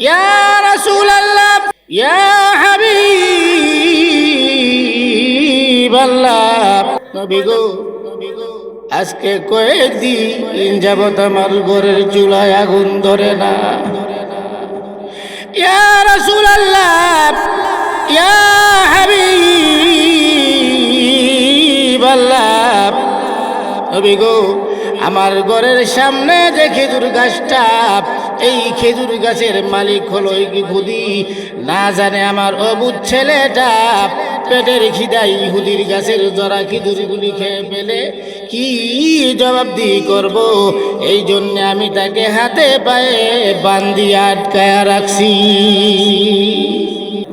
ইয়া রাসূলুল্লাহ, ইয়া হাবিবাল্লাহ। নবী গো, আজকে কয়েকদিন যাবত আমার ঘরের চুলায় আগুন ধরে না। ইয়া রাসূলুল্লাহ, ইয়া হাবিবাল্লাহ। নবী গো আমার ঘরের সামনে যে খেজুর গাছটা, এই খেজুর গাছের মালিক হলো ইহুদি। না জানে আমার অবুধ ছেলেটা, পেটের খিদা ইহুদির গাছের জরা খেজুরগুলি খেয়ে ফেলে কি জবাব দিয়ে করব? এই জন্য আমি তাকে হাতে পায়ে বান্দি আটকায়া রাখছি।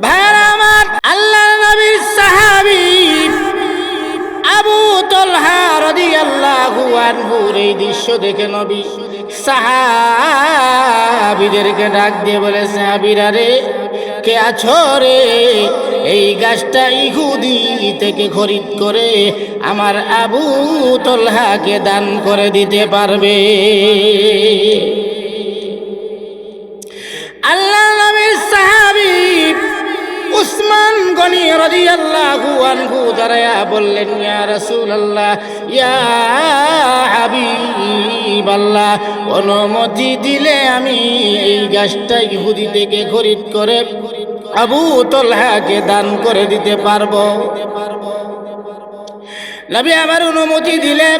ভাইরা আনহুর এই দৃশ্য দেখে নবী সাহাবিদেরকে ডাক দিয়ে বলে, সাহাবিরা রে, কে আছো রে? এই গাছটা ইহুদি থেকে খরিদ করে আমার আবু তলহাকে দান করে দিতে পারবে? উসমান গনি রাদিয়াল্লাহু আনহু দাঁড়ায়া বললেন, ইয়া ইয়া অনুমতি দিলে আমি এই গাছটা ইহুদি থেকে খরিদ করে আবু তলহাকে দান করে দিতে পারব। নবী আমার অনুমতি দিলে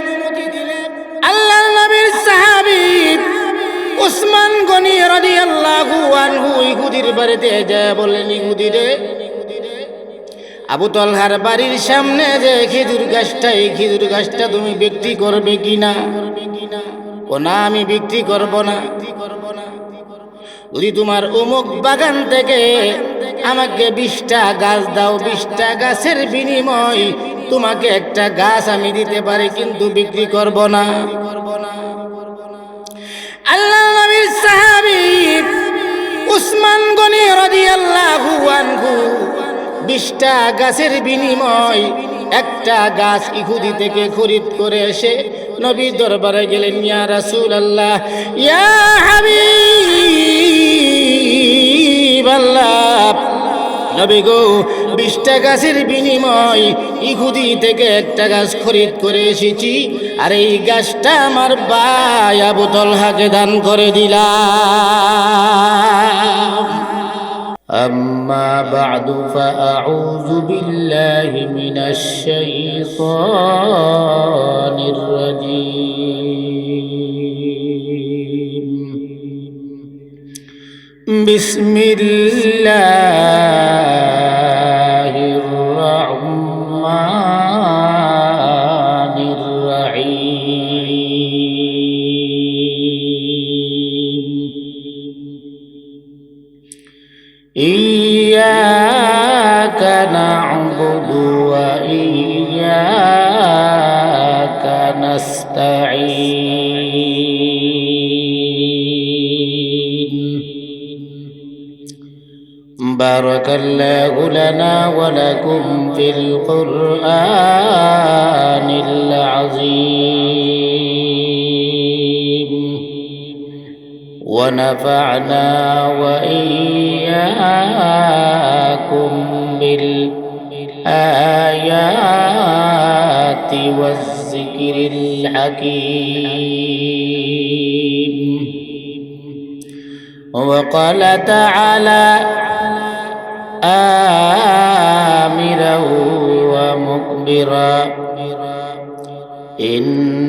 আল্লাহ নবীর সাহাবী উসমান গনি রাজি রাদিয়াল্লাহু আনহু ইহুদির বাড়িতে যায় বললেন ইহুদি রে, আবু তলহার বাড়ির সামনে যে খেজুর গাছটা, এই খেজুর গাছটা তুমি বিক্রি করবে কিনা ও না, আমি বিক্রি করব না। যদি তোমার অমুক বাগান থেকে আমাকে বিশটা গাছ দাও, বিশটা গাছের বিনিময় তোমাকে একটা গাছ আমি দিতে পারি, কিন্তু বিক্রি করব না। আল্লাহ নবীর সাহাবী উসমান গনি রাদিয়াল্লাহু আনহু বিশটা গাছের বিনিময় একটা গাছ ইহুদি থেকে খরিদ করে এসে নবীর দরবারে গেলেন, ইয়া রাসূলুল্লাহ, ইয়া হাবিবাল্লাহ নবী গো বিশটা গাছের বিনিময় ইহুদি থেকে একটা গাছ খরিদ করে এসেছি আর এই গাছটা আমার ভাই আবু তলহাকে দান করে দিলাম أما بعد فأعوذ بالله من الشيطان الرجيم بسم الله إياك نعبد وإياك نستعين. بارك الله لنا ولكم في القرآن العظيم. ونفعنا وإياكم بالآيات والذكر الحكيم وقال تعالى آمرا ومكبرا إن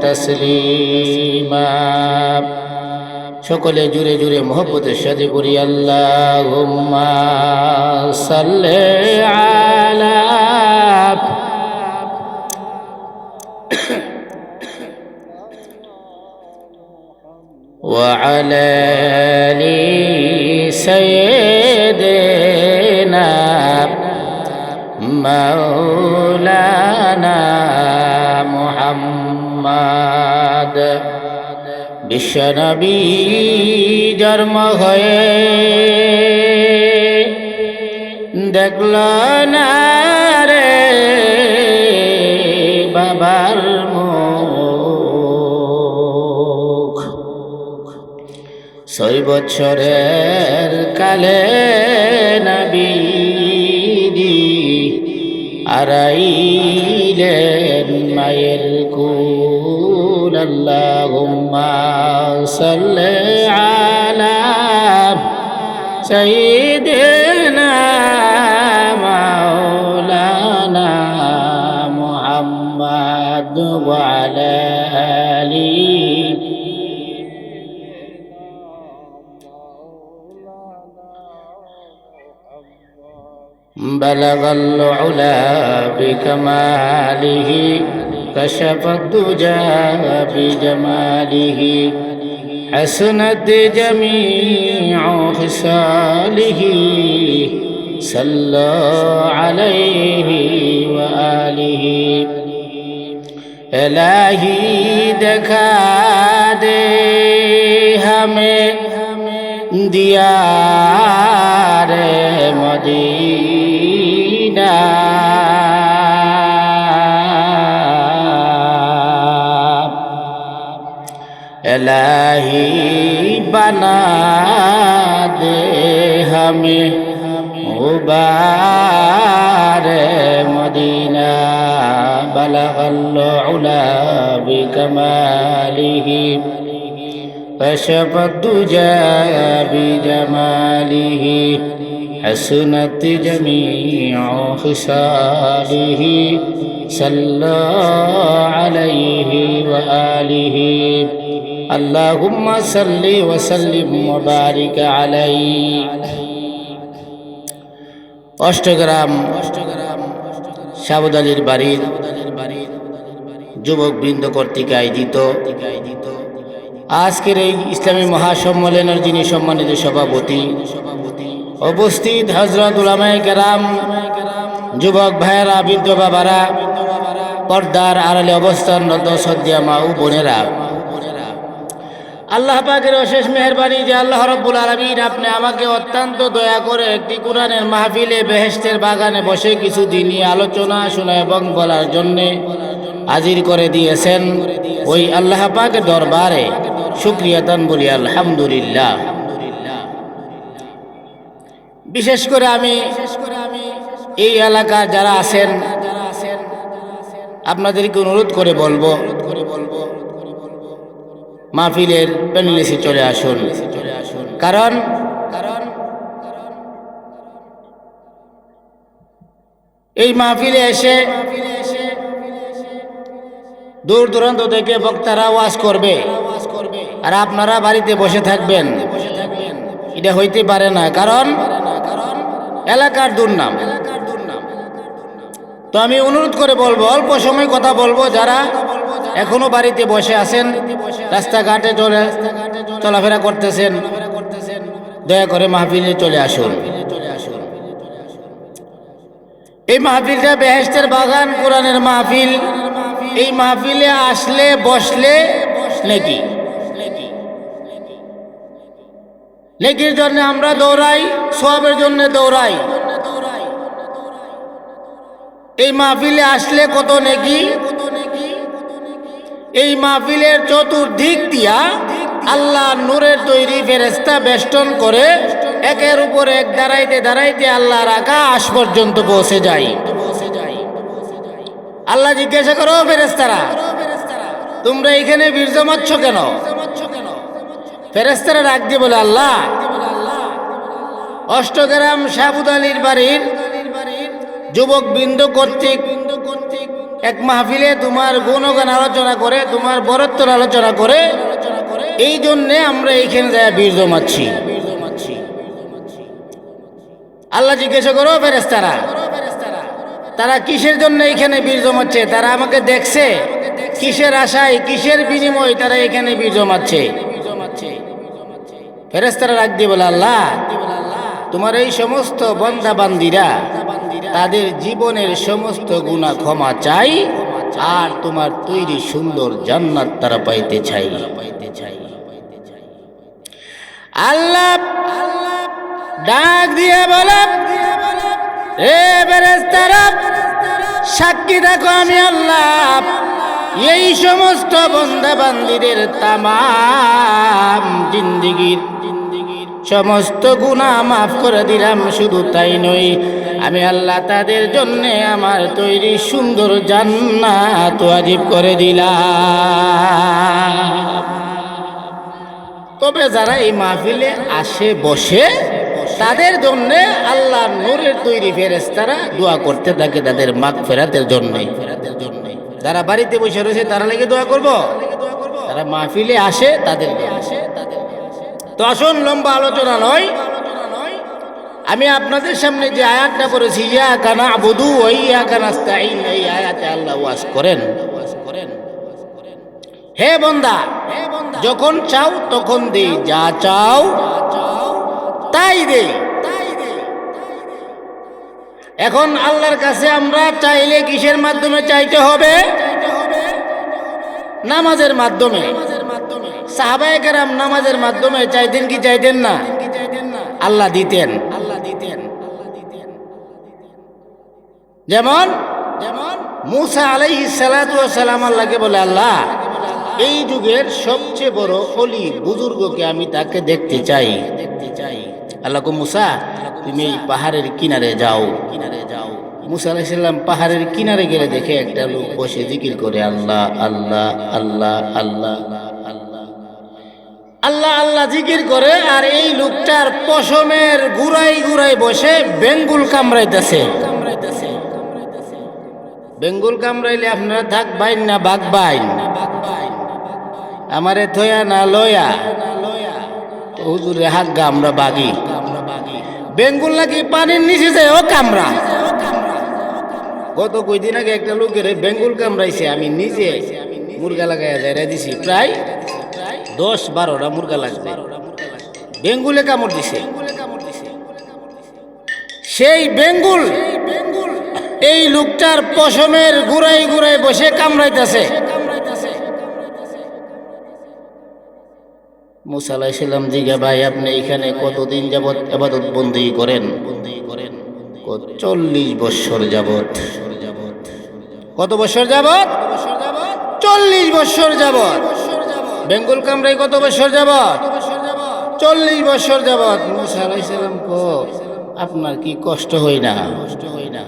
تسليما সকলে জুড়ে জুড়ে মোহব্বতের সাথে করি আল্লাহ সাল্লে আলা وعلى آل سيدنا مولانا মোহাম্মদ। বিশ্বনবী জন্ম হয়ে দেখল রে বাবার ছয় বছরের কালে নবী আরাইলেন মায়ের কূপ اللهم صل على سيدنا مولانا محمد وعلى آله. بلغ العلا بكماله كشف الدجى بجماله حسنت جميع خصاله. صلى عليه وآله. إلهي دکھا دے ہمیں دیار مدینہ الہی بنا دے ہمیں غبار مدینہ بلغ العلا بکماله كشف الدجى بجماله حسنت جميع خصاله صلى عليه وآله আল্লাহুম্মা সাল্লি ওয়া সাল্লিম মুবারিক আলাইহি। অষ্টগ্রাম সাবুদ আলীর বাড়ির যুবকবৃন্দ কর্তৃক আয়োজিত। আজকের এই ইসলামী মহাসম্মেলনের যিনি সম্মানিত সভাপতি, উপস্থিত হজরত উলামায় কেরাম, যুবক ভাইয়েরা, বৃদ্ধ বাবারা, পর্দার আড়ালে অবস্থানরত সদ্যা মা ও বোনেরা আল্লাহ পাকের অশেষ মেহরবানি যে আল্লাহ রব্বুল আলমিন আপনি আমাকে অত্যন্ত দয়া করে একটি কোরআনের মাহফিলে বেহেস্তের বাগানে বসে কিছু দিনই আলোচনা শোনা এবং বলার জন্যে হাজির করে দিয়েছেন। ওই আল্লাহ পাকের দরবারে শুক্রিয়াতান বলি আলহামদুলিল্লাহ। বিশেষ করে আমি এই এলাকার যারা আছেন, আপনাদেরকে অনুরোধ করে বলব মাহফিলের প্যানেলিসে চলে আসুন। কারণ কারণ এই মাহফিলে এসে দূর দূরান্ত থেকে বক্তারা ওয়াজ করবে। আর আপনারা বাড়িতে বসে থাকবেন। এটা হইতে পারে না, কারণ এলাকার দুর্নাম। তো আমি অনুরোধ করে বলব, অল্প সময় কথা বলব যারা এখনও বাড়িতে বসে আছেন, রাস্তাঘাটে চলে, চলাফেরা করতেছেন। দয়া করে মাহফিলে চলে আসুন। এই মাহফিলটা বেহেস্তের বাগান, কোরআনের মাহফিল। এই মাহফিলে আসলে, বসলে নাকি? নেকির জন্য আমরা দৌড়াই সবের জন্য দৌড়াই। এই মাহফিলে আসলে কত নেকি? এই মাহফিলের চতুর্দিক দিয়া আল্লাহ নূরের তৈরি ফেরেস্তা বেষ্টন করে একের উপর এক দাঁড়াইতে দাঁড়াইতে আল্লাহর আকাশ পর্যন্ত পৌঁছে যায়। আল্লাহ জিজ্ঞাসা করো ফেরেস্তারা তোমরা এখানে বীর জমাচ্ছ কেন? ফেরেস্তারা ডাক দিয়ে বলে, আল্লাহ, অষ্টগ্রাম শাহবুদ আলীর বাড়ির যুবক বিন্দু কর্তৃক এক মাহফিলে তোমার গুণগান আলোচনা করে, তোমার বরত্বর আলোচনা করে, এই জন্যে আমরা এইখানে যায় বীর জমাচ্ছি। আল্লাহ জিজ্ঞাসা করো ফেরেস্তারা তারা কিসের জন্য এইখানে বীর জমাচ্ছে? তারা আমাকে দেখছে। কিসের আশায়, কিসের বিনিময় তারা এখানে বীর জমাচ্ছে? ফেরেস্তারা রাখ দিয়ে বলে, আল্লাহ, তোমার এই সমস্ত বন্দা বান্দিরা তাদের জীবনের সমস্ত গুণা ক্ষমা চাই, আর তোমার তৈরি সুন্দর জান্নাত তারা পাইতে চাই। পাইতে চাই আল্লাহ ডাক দিয়ে বলে হে ফেরেস্তারা সাক্ষী দেখো আমি আল্লাহ, এই সমস্ত বন্দা বান্দিদের তামাম জিন্দিগির সমস্ত গুণা মাফ করে দিলাম, শুধু তাই নই। আমি আল্লাহ তাদের জন্য আমার তৈরি সুন্দর জান্নাত ওয়াজিব করে দিলাম। তবে যারা এই মাহফিলে আসে, বসে, তাদের জন্য আল্লাহ নূরের তৈরি ফেরেস্তারা দোয়া করতে থাকে তাদের মাগ ফেরাতের জন্য। ফেরাতের জন্য যারা বাড়িতে বসে রয়েছে, তারা লেগে দোয়া করব? তারা মাহফিলে আসে, তাদের তাদের তো আসুন লম্বা আলোচনা নয়। আমি আপনাদের সামনে যে আয়াতটা করেছি ইয়া কানা আবুদু ওই ইয়া কানা স্তাইন এই আয়াতে আল্লাহ ওয়াজ করেন করেন। হে বন্দা, যখন চাও তখন দে, যা চাও তাই দে। এখন আল্লাহর কাছে আমরা চাইলে কিসের মাধ্যমে চাইতে হবে? নামাজের মাধ্যমে। সাহাবায়ে কেরাম নামাজের মাধ্যমে চাইতেন কি চাইতেন না? আল্লাহ দিতেন। আল্লাহ দিতেন যেমন যেমন মুসা সালাতু সালাম আল্লাহকে বলে, আল্লাহ, এই যুগের সবচেয়ে বড় অলি বুজুর্গকে আমি তাকে দেখতে চাই। দেখতে চাই আল্লাহ মুসা, তুমি এই পাহাড়ের কিনারে যাও। কিনারে যাও মুসা আলাইসাল্লাম পাহাড়ের কিনারে গেলে দেখে একটা লোক বসে জিকির করে, আল্লাহ আল্লাহ আল্লাহ আল্লাহ। আল্লাহ আল্লাহ জিকির করে আর এই লোকটার পশমের গুড়াই গুড়াই বসে বেঙ্গুল কামড়াইতেছে। বেঙ্গুল কামড়াইলে আপনারা থাক বাইন না বাঘ বাইন? আমারে থয়া না লয়া হুজুরে হাক গা, আমরা বাগি। বেঙ্গুল নাকি পানির নিচে যায়, ও কামড়া। গত কয়দিন আগে একটা লোকের বেঙ্গুল কামড়াইছে, আমি নিজে মুরগা লাগাই যাই দিছি, প্রায় দশ বারোটা মুরগা লাগবে। বেঙ্গুলে কামড় দিছে। সেই বেঙ্গুল, এই লোকটার পশমের গুড়াই গুড়াই বসে কামড়াইতেছে। মুসা আলাইসাল্লাম জিজ্ঞা ভাই, আপনি এখানে কতদিন যাবৎ আবাদত বন্দি করেন? চল্লিশ বৎসর যাবৎ। কত বছর যাবৎ? চল্লিশ বছর যাবৎ। বেঙ্গল কামরাই কত বছর যাবৎ? চল্লিশ বছর যাবৎ। মুসা আলাইসাল্লাম কো, আপনার কি কষ্ট হই না? কষ্ট হই না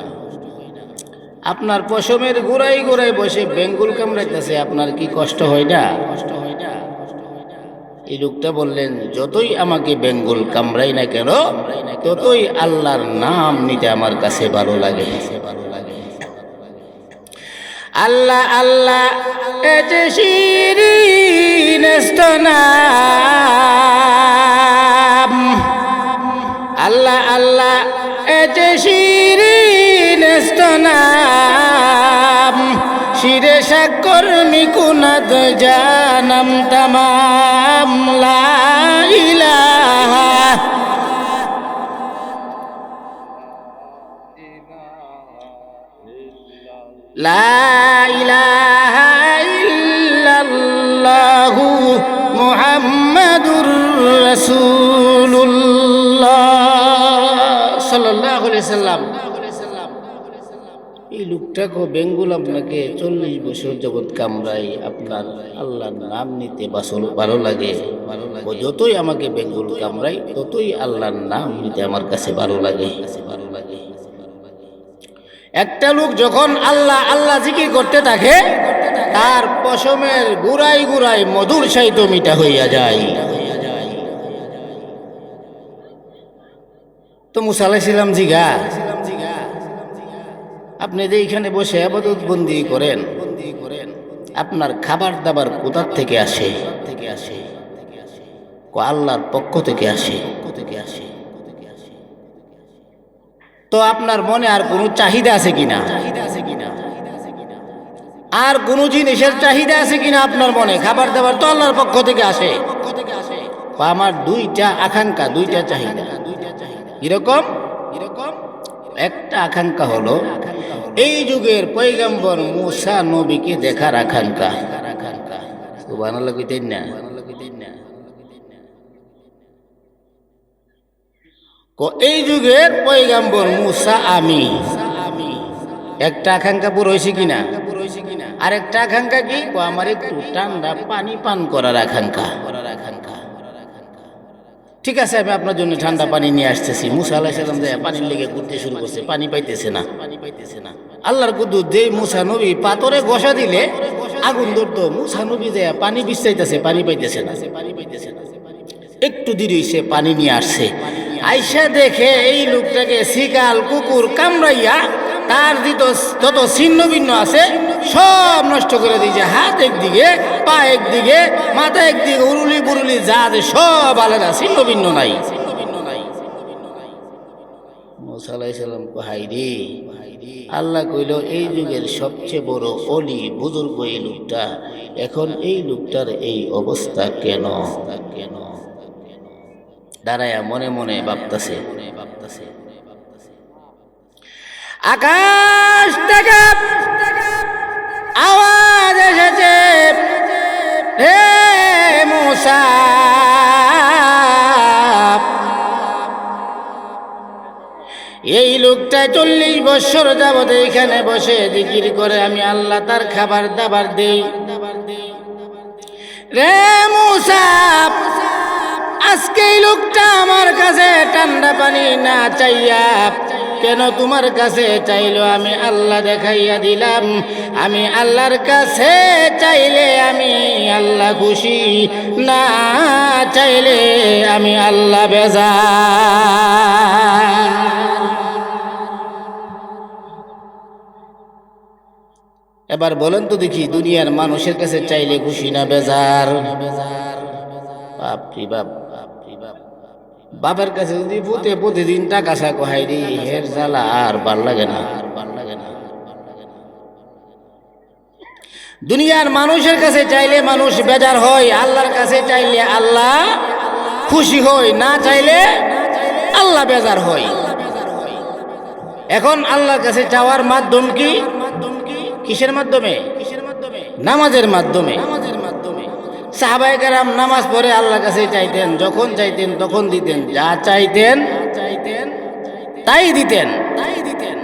আপনার পশমের গোড়াই গোড়াই বসে বেঙ্গুল কামড়াইতেছে, আপনার কি কষ্ট হয় না? কষ্ট হয় না এই লোকটা বললেন, যতই আমাকে বেঙ্গল কামড়াই না কেন, ততই আল্লাহর নাম নিতে আমার কাছে ভালো লাগে ভালো লাগে আল্লাহ আল্লাহ এতে শিরিন নাম আল্লাহ আল্লাহ এতে শিরিন নাম শিরে সাক্ষর নিকুনাদ জানাম তামাম। সাল্লাম। এই লোকটাকে বেঙ্গুল আপনাকে চল্লিশ বছর জগৎ কামড়াই আপনার আল্লাহর নাম নিতে বাসল ভালো লাগে। ও যতই আমাকে বেঙ্গুল কামড়াই ততই আল্লাহর নাম নিতে আমার কাছে ভালো লাগে। ভালো লাগে একটা লোক যখন আল্লাহ আল্লাহ জিকির করতে থাকে, তার পশমের গুড়াই গুড়াই মধুর সাহিত্য মিটা হইয়া যায়। তো মুসালাইছিলাম জিগা। আপনি যে এইখানে বসে আবাদত বন্দি করেন, আপনার খাবার দাবার কোথার থেকে আসে? থেকে আসে আল্লাহর পক্ষ থেকে আসে। থেকে আসে তো আপনার মনে আর কোনো চাহিদা আছে কিনা? চাহিদা আছে কিনা আর কোনো জিনিসের চাহিদা আছে কিনা আপনার মনে? খাবার দাবার তো আল্লাহর পক্ষ থেকে আসে। পক্ষ থেকে আসে আমার দুইটা আকাঙ্ক্ষা, দুইটা চাহিদা। কীরকম কীরকম একটা আকাঙ্ক্ষা হলো, এই যুগের পৈগম্বর মুসা নবীকে দেখার আকাঙ্ক্ষা। সুবহানাল্লাহ কইতেন না। এই যুগের পৈগম্বর মুসা আমি। একটা আকাঙ্ক্ষা পুরো হয়েছে কিনা? আর একটা আকাঙ্ক্ষা কি? ক, আমার একটু ঠান্ডা পানি পান করার আকাঙ্ক্ষা। ঠিক আছে, আমি আপনার জন্য ঠান্ডা পানি নিয়ে আসতেছি। মুসা আলাহ সাল্লাম যায় পানির লেগে ঘুরতে শুরু করছে, পানি পাইতেছে না। পানি পাইতেছে না আল্লাহর কুদ্দুর যে মুসা নবী পাথরে ঘষা দিলে আগুন ধরতো। মুসা নবী যায় পানি বিছাইতেছে পানি পাইতেছে না পানি পাইতেছে না। একটু দেরি হইছে, পানি নিয়ে আসছে। আইসা দেখে এই লোকটাকে শিকাল, কুকুর কামড়াইয়া তার যত ছিন্ন ভিন্ন আছে, সব নষ্ট করে দিয়েছে। হাত একদিকে, পা একদিকে, মাথা একদিকে, উরুলি বুরুলি যা আছে, সব আলাদা। ছিন্ন ভিন্ন নাই আল্লাহ কইল, এই যুগের সবচেয়ে বড় অলি, বুজুর্গ এই লোকটা। এখন এই লোকটার এই অবস্থা কেন কেন? দাঁড়ায়া মনে মনে ভাবতাছে। আকাশ থেকে আওয়াজ এসেছে, হে মুসা। এই লোকটা চল্লিশ বছর যাবত এখানে বসে দিকির করে, আমি আল্লাহ তার খাবার দাবার দেই। রে মুসা, আজকে এই লোকটা আমার কাছে ঠান্ডা পানি না চাইয়া কেন তোমার কাছে চাইলো? আমি আল্লাহ দেখাইয়া দিলাম। আমি আল্লাহর কাছে চাইলে আমি আল্লাহ খুশি, না চাইলে আমি আল্লাহ বেজা এবার বলেন তো দেখি, দুনিয়ার মানুষের কাছে চাইলে খুশি না বেজার? বাপরি বাপ বাপরি বাপ। বাপের কাছে যদি পুঁতে প্রতিদিন টাকা চা কহাই রে, হের জ্বালা আর ভালো লাগে না। দুনিয়ার মানুষের কাছে চাইলে মানুষ বেজার হয়, আল্লাহর কাছে চাইলে আল্লাহ খুশি হয়, না চাইলে আল্লাহ বেজার হয়। এখন আল্লাহর কাছে চাওয়ার মাধ্যম কি? কিসের মাধ্যমে কিসের মাধ্যমে? নামাজের মাধ্যমে। সাহাবাই কারাম নামাজ পড়ে আল্লাহর কাছে চাইতেন, যখন চাইতেন তখন দিতেন, যা চাইতেন চাইতেন তাই দিতেন। তাই দিতেন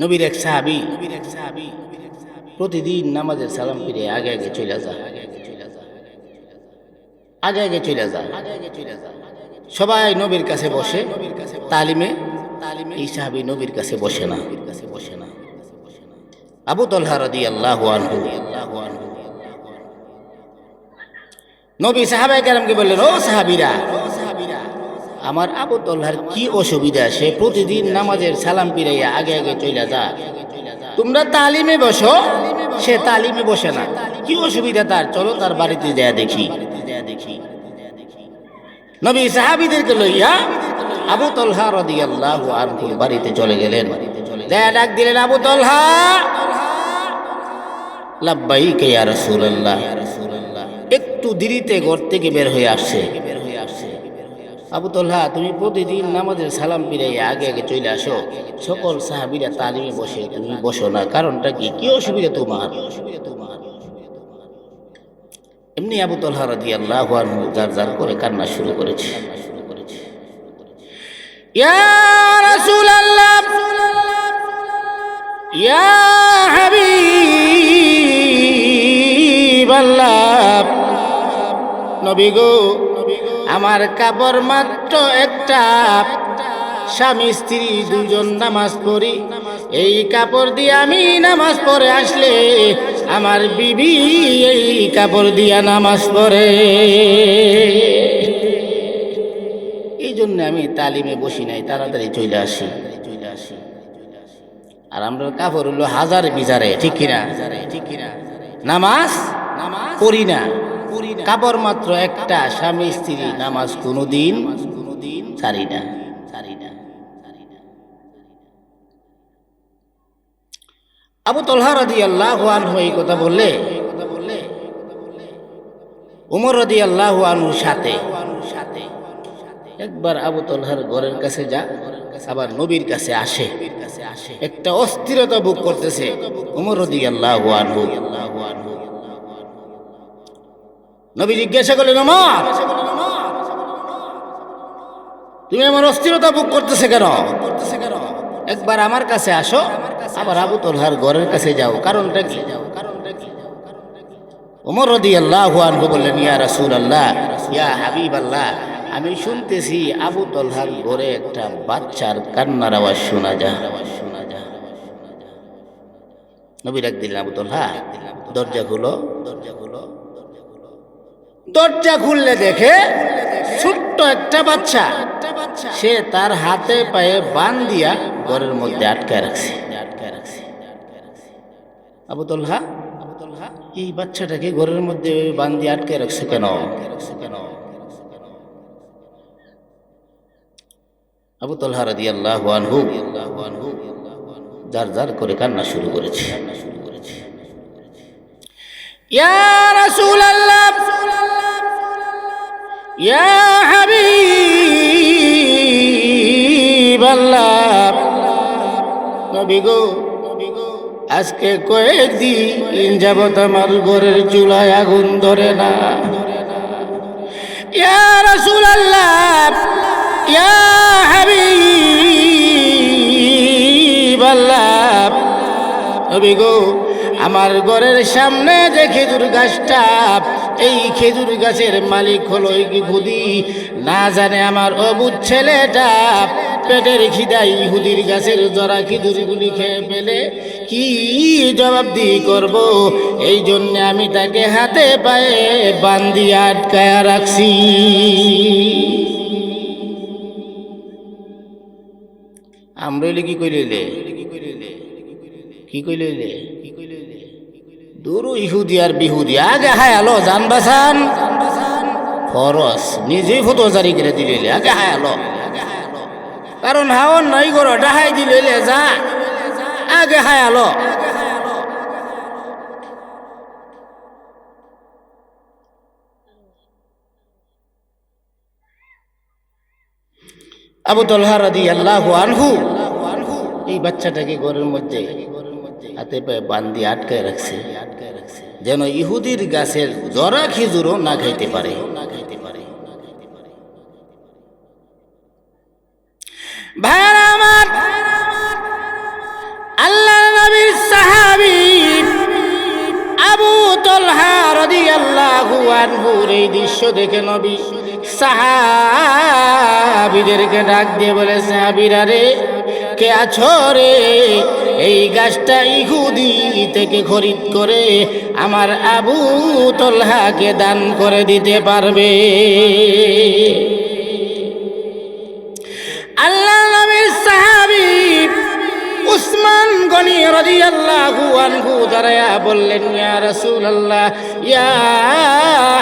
নবীর এক সাহাবি নবীর এক সাহাবি প্রতিদিন নামাজের সালাম ফিরে আগে আগে চলে যা আগে আগে চলে যা আগে চলে যা সবাই নবীর কাছে বসে। তালিমে তালিমে এই সাহাবি নবীর কাছে বসে না। কাছে বসে না আবু তলহা রাদি আল্লাহ আনহু নবী সাহাবাই কারামকে বললেন, ও সাহাবিরা, আমার আবু তলহার কি অসুবিধা? সে প্রতিদিন নামাজের সালাম পিরাইয়া আগে আগে চলে যা। তোমরা তালিমে বসো, সে তালিমে বসে না। কি অসুবিধা তার? চলো তার বাড়িতে যায় দেখি। নবী সাহাবিদেরকে লইয়া আবু তলহা বাড়িতে চলে গেলেন। ডাক দিলেন, আবু তলহা লাব্বাই কে ইয়া রাসূলুল্লাহ। একটু দেরিতে ঘর থেকে বের হয়ে আসছে। আবু তলহা, তুমি প্রতিদিন নামাজের সালাম পিরাই আগে আগে চলে আসো। সকল সাহাবিরা তালিমে বসে, তুমি বসো না। কারণটা কি? কি অসুবিধা তোমার? এমনি আবু তলহা রাদি আল্লাহ যার যার করে কান্না শুরু করেছে। ইয়া রাসূলুল্লাহ! হাবিবাল্লাহ নবী গো, আমার কাপড় মাত্র একটা। স্বামী, স্ত্রী দুজন নামাজ পড়ি। এই কাপড় দিয়ে আমি নামাজ পড়ে আসলে আমার বিবি এই কাপড় দিয়া নামাজ পড়ে। এই জন্য আমি তালিমে বসি নাই, তাড়াতাড়ি চলে আসি। চলে আসি আর আমরা কাপড় হলো হাজার বিজারে ঠিক কিনা ঠিক কিনা? নামাজ পড়ি না। কাপড় মাত্র একটা, স্বামী, স্ত্রী, নামাজ কোনোদিন কোনোদিন ছাড়ি না। আবু তলহা রাদি আল্লাহ এই কথা বললে, উমর রদি আল্লাহ আনুর সাথে, একবার আবু তলহার ঘরের কাছে যা, আবার নবীর কাছে আসে। একটা অস্থিরতা বুক করতেছে উমর রদি আল্লাহ আনহু। নবী জিজ্ঞাসা করলেন আমার তুমি আমার অস্থিরতা বুক করতেছে কেন? একবার আমার কাছে আসো, আবার আবু তলহার ঘরের কাছে যাও। কারণটা কি? ওমর রদি আল্লাহ বললেন, ইয়া রাসূল আল্লাহ ইয়া হাবিব আল্লাহ আমি শুনতেছি আবু তলহার ঘরে একটা বাচ্চার কান্নার আওয়াজ শোনা যায় শোনা যায় নবী ডাক দিলেন, আবু তলহা দরজা খুলো দরজা খুলো। দরজা খুললে দেখে ছোট্ট একটা বাচ্চা। সে তার হাতে পায়ে বান দিয়া ঘরের মধ্যে আটকায় রাখছে। আবু তলহা এই বাচ্চাটাকে ঘরের মধ্যে বান দিয়ে আটকে রাখছে কেন? কেন আবু তলহা রাদি আল্লাহ আনহু যার যার করে কান্না শুরু করেছে কান্না শুরু করেছে। ইয়া রাসূলুল্লাহ! ইয়া হাবিবাল্লাহ। নবী গো, আজকে কয়েকদিন যাবত আমার ঘরের চুলায় আগুন ধরে না। ইয়া নবী গো আমার ঘরের সামনে যে খেজুর গাছটা, এই খেজুর গাছের মালিক হলো ইহুদি। না জানে আমার অবুধ ছেলেটা, পেটের খিদাই ইহুদির গাছের জরা খিদুরগুলি খেয়ে ফেলে কি জবাবদি করব? এই জন্যে আমি তাকে হাতে পায়ে বান্দি আটকায়া রাখছি। আমরা কি কইলে কি কইলে কি কইলে দূর ইহুদি আর বিহুদি, আগে হায় আলো জান বাসান। খরচ নিজেই ফটো জারি করে দিলে আগে হায় আলো। কারণ হাওন নাই গর, ডাহাই দিলে যা। আগে হায় আলো। আবু তলহা রাদি আল্লাহ আনহু, এই বাচ্চাটাকে ঘরের মধ্যে হাতে পায়ে বান্দি আটকায় রাখছে। যেন ইহুদির গাছের জরা খেজুরও না খাইতে পারে। আল্লাহ আবু এই দৃশ্য দেখে নবী সাহাবীদেরকে ডাক দিয়ে বলে, সাহাবীরা রে, কে আছো রে? এই গাছটা ইহুদি থেকে খরিদ করে আমার আবু তলহাকে দান করে দিতে পারবে। আল্লাহ নবীর সাহাবী উসমান গনি রাদিয়াল্লাহু আনহু দাঁড়ায়া বললেন, ইয়া রাসূলুল্লাহ, ইয়া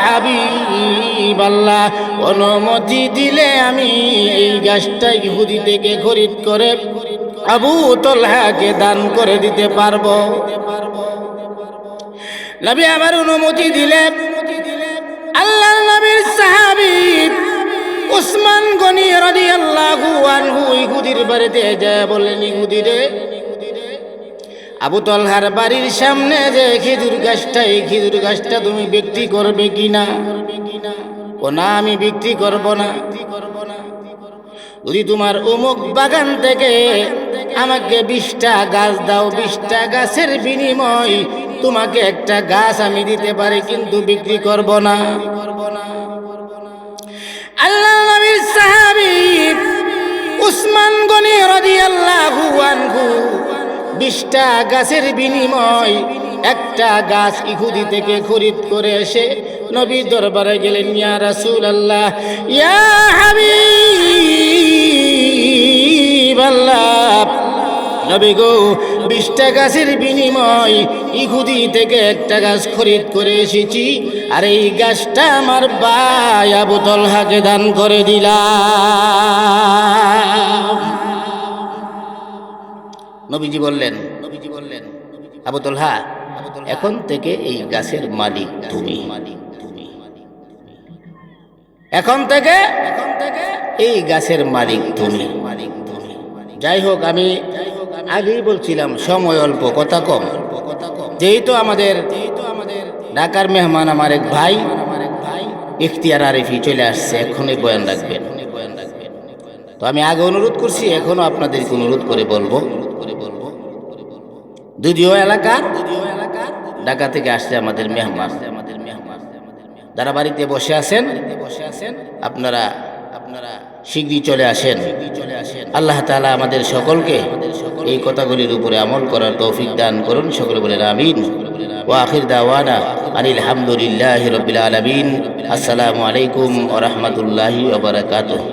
হাবিবাল্লাহ, অনুমতি দিলে আমি এই গাছটা ইহুদি থেকে খরিদ করে আবু তলহাকে দান করে দিতে পারব। নবী আমার অনুমতি দিলে আল্লাহ নবীর সাহাবী উসমান গনি রাদিয়াল্লাহু আনহু ইহুদির বাড়িতে যায় বললেন ইহুদি রে, আবু তলহার বাড়ির সামনে যে খেজুর গাছটা, এই খেজুর গাছটা তুমি বিক্রি করবে কিনা? ও না, আমি বিক্রি করব না। যদি তোমার অমুক বাগান থেকে আমাকে বিশটা গাছ দাও, বিশটা গাছের বিনিময় তোমাকে একটা গাছ আমি দিতে পারি, কিন্তু বিক্রি করব না। আল্লাহ নবীর সাহাবী উসমান গনি রাদিয়াল্লাহু আনহু বিশটা গাছের বিনিময় একটা গাছ ইহুদি থেকে খরিদ করে এসে নবী দরবারে গেলেন, ইয়া রাসূলুল্লাহ, ইয়া হাবিবাল্লাহ নবী গো বিশটা গাছের বিনিময় ইহুদি থেকে একটা গাছ খরিদ করে এসেছি, আর এই গাছটা আমার ভাই আবু তলহাকে দান করে দিলাম। নবীজি বললেন নবীজি বললেন আবু তলহা, এখন থেকে এই গাছের মালিক তুমি। মালিক এখন থেকে এখন থেকে এই গাছের মালিক তুমি। যাই হোক আমি আগেই বলছিলাম, সময় অল্প, কথা কম। যেহেতু আমাদের যেহেতু আমাদের ঢাকার মেহমান আমার এক ভাই, ইখতিয়ার আরিফি চলে আসছে, এখনই বয়ান রাখবেন। তো আমি আগে অনুরোধ করছি এখনও আপনাদেরকে অনুরোধ করে বলব। দুদিও এলাকা ঢাকা থেকে আসছে আমাদের মেহমান। আমাদের যারা বাড়িতে বসে আছেন বসে আছেন আপনারা আপনারা শীঘ্রই চলে আসেন। আল্লাহ তালা আমাদের সকলকে এই কথাগুলির উপরে আমল করার তৌফিক দান করুন। সকলে বলেন আমিন। ওয়াখির দাওয়ানা আনিল হামদুলিল্লাহ রবিল আলমিন। আসসালামু আলাইকুম ওয়া রাহমাতুল্লাহি ওয়া বারাকাতুহু।